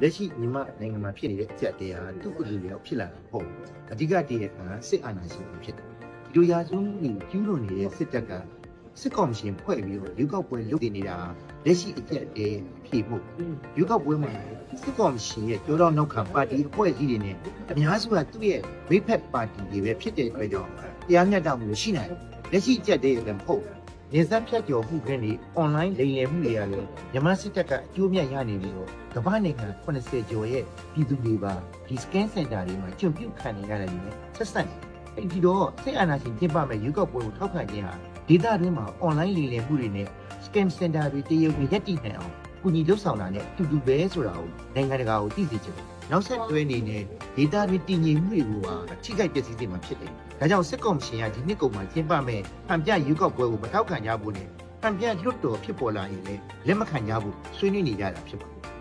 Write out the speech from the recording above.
လက်ရှိမြန်မာနိုင်ငံမှာဖြစ်နေတဲ့အကြက်တရားသူ့အလူရောက်ဖြစ်လာတာပေါ့အဓိကတည်းကစစ်အာဏာရှင်တွေဖြစ်တယ်ဒီလိုရာဇဝတ်မှုတွေကျူးလွန်နေတဲ့စစ်တပ်ကစစ်ကောင်ရှင်ဖွဲ့ပြီးတော့ရွေးကောက်ပွဲလုပ်နေနေတာလက်ရှိအကြက်တဲဖြေဖို့ရွေးကောက်ပွဲမှာစစ်ကောင်ရှင်ရဲ့ကြောတော့နောက်ခံပါတီအဖွဲ့အစည်းတွေနဲ့အများစုကသူ့ရဲ့မိဖက်ပါတီတွေပဲဖြစ်တဲ့အတွက်ကြောင့်တရားမျှတမှုရှိနိုင်လက်ရှိအကြက်တဲလည်းမဟုတ် နေဆက်ဖြတ်ကျော်မှုခင်းတွေ online လိမ်လည်မှုတွေရတယ်မြန်မာစစ်တပ်ကအကျိုးမြတ်ရနေပြီးတော့ကမ္ဘာနိုင်ငံ80ကျော်ရဲ့ပြည်သူတွေပါဒီ scan center တွေမှာကျွန်ပြုတ်ခံနေရတယ်လေဆက်ဆက်အဲ့ဒီတော့စိတ်အာဏာရှင်ပြင်ပမဲ့ရုပ်ောက်ပွဲကိုထောက်ခံခြင်းဟာဒေသတွင်းမှာ online လိမ်လည်မှုတွေနဲ့ scam center တွေတရုပ်တွေရက်တည်နေအောင် ကုညီလှုပ်ဆောင်တာနဲ့အတူတူပဲဆိုတာကိုနိုင်ငံတကာကိုသိစေချင်တယ်နောက်ဆက်တွဲအနေနဲ့ဒေသတွင်းတည်ငြိမ်မှုတွေကိုပါထိခိုက်ပျက်စီးစေမှာဖြစ်တယ်ဒါကြောင့်စစ်ကောင်ရှင်ကဒီနှစ်ကုန်မှာကျင်းပမဲ့ဟန်ပြရုပ်ောက်ပွဲကိုမထောက်ခံကြဘူးနဲ့ဟန်ပြလွတ်တော်ဖြစ်ပေါ်လာရင်လည်းလက်မခံကြဘူးဆွေးနွေးနေကြတာဖြစ်ပါတယ်